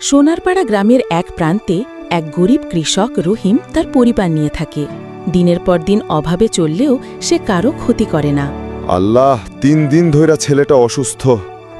সোনারপাড়া গ্রামের এক প্রান্তে এক গরিব কৃষক রহিম তার পরিবার নিয়ে থাকে। দিনের পর দিন অভাবে চললেও সে কারও ক্ষতি করে না। আল্লাহ তিন দিন ধইরা ছেলেটা অসুস্থ।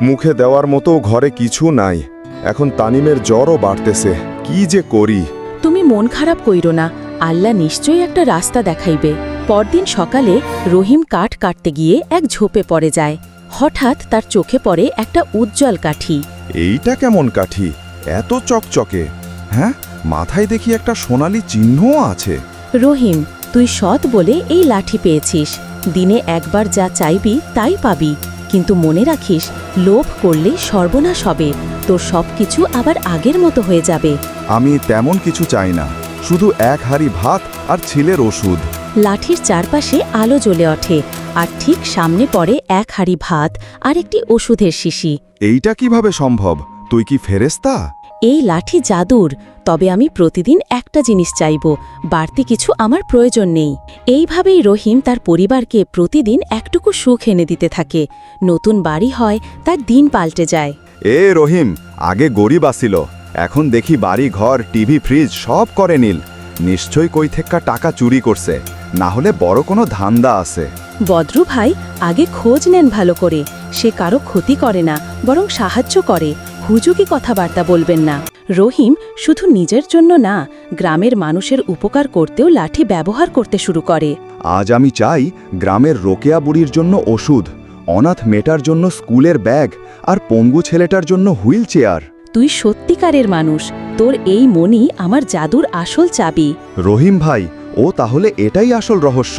মুখে দেওয়ার মতো ঘরে কিছু নাই। এখন তানিমের জ্বরও বাড়তেছে। কি যে করি? তুমি মন খারাপ কইর না। আল্লাহ নিশ্চয়ই একটা রাস্তা দেখাইবে। পরদিন সকালে রহিম কাঠ কাটতে গিয়ে এক ঝোপে পড়ে যায়। হঠাৎ তার চোখে পড়ে একটা উজ্জ্বল কাঠি। এইটা কেমন কাঠি? এত চকচকে। হ্যাঁ মাথায় দেখি একটা সোনালি চিহ্নও আছে। রহিম তুই সৎ বলে এই লাঠি পেয়েছিস। দিনে একবার যা চাইবি তাই পাবি। কিন্তু মনে রাখিস লোভ করলে সর্বনাশ হবে। তোর সবকিছু আবার আগের মতো হয়ে যাবে। আমি তেমন কিছু চাই না। শুধু এক হাড়ি ভাত আর ছেলের ওষুধ। লাঠির চারপাশে আলো জ্বলে ওঠে আর ঠিক সামনে পড়ে এক হাড়ি ভাত আর একটি ওষুধের শিশি। এইটা কীভাবে সম্ভব? তুই কি ফেরেস্তা এই লাঠি জাদুর তবে আমি প্রতিদিন একটা জিনিস চাইব বাড়তি কিছু আমার প্রয়োজন নেই। এইভাবেই রহিম তার পরিবারকে প্রতিদিন একটুকু সুখ এনে দিতে থাকে। নতুন বাড়ি হয় তার দিন পাল্টে যায়। এ রহিম আগে গরিব আসিল এখন দেখি বাড়ি ঘর টিভি ফ্রিজ সব করে নিল। নিশ্চয় কই থেকা টাকা চুরি করছে না হলে বড় কোনো ধান্দা আছে। বদ্রু ভাই আগে খোঁজ নেন ভালো করে। সে কারও ক্ষতি করে না বরং সাহায্য করে। হুজুকি কথাবার্তা বলবেন না। রহিম শুধু নিজের জন্য না গ্রামের মানুষের উপকার করতেও লাঠি ব্যবহার করতে শুরু করে। আজ আমি চাই গ্রামের রোকেয়া বুড়ির জন্য ওষুধ অনাথ মেটার জন্য স্কুলের ব্যাগ আর পঙ্গু ছেলেটার জন্য হুইল চেয়ার। তুই সত্যিকারের মানুষ তোর এই মনই আমার জাদুর আসল চাবি। রহিম ভাই ও তাহলে এটাই আসল রহস্য।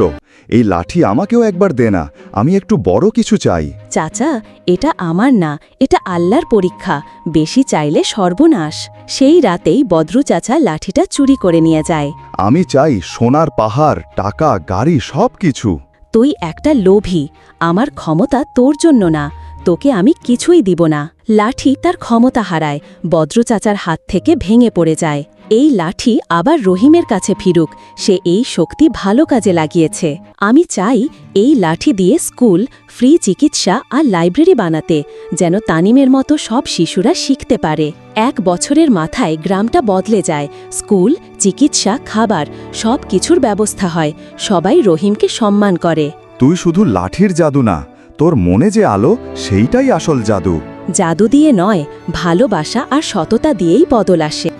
এই লাঠি আমাকেও একবার দে না আমি একটু বড় কিছু চাই। চাচা এটা আমার না এটা আল্লাহর পরীক্ষা। বেশি চাইলে সর্বনাশ। সেই রাতেই বদ্রু চাচা লাঠিটা চুরি করে নিয়ে যায়। আমি চাই সোনার পাহাড় টাকা গাড়ি সব কিছু তুই একটা লোভী আমার ক্ষমতা তোর জন্য না তোকে আমি কিছুই দিব না। লাঠি তার ক্ষমতা হারায় বদ্র চাচার হাত থেকে ভেঙে পড়ে যায়। এই লাঠি আবার রহিমের কাছে ফিরুক সে এই শক্তি ভালো কাজে লাগিয়েছে। আমি চাই এই লাঠি দিয়ে স্কুল ফ্রি চিকিৎসা আর লাইব্রেরি বানাতে যেন তানিমের মতো সব শিশুরা শিখতে পারে। এক বছরের মাথায় গ্রামটা বদলে যায় স্কুল চিকিৎসা খাবার সব কিছুর ব্যবস্থা হয় সবাই রহিমকে সম্মান করে। তুই শুধু লাঠির জাদু না তোর মনে যে আলো সেইটাই আসল জাদু। জাদু দিয়ে নয় ভালোবাসা আর সততা দিয়েই বদল আসে।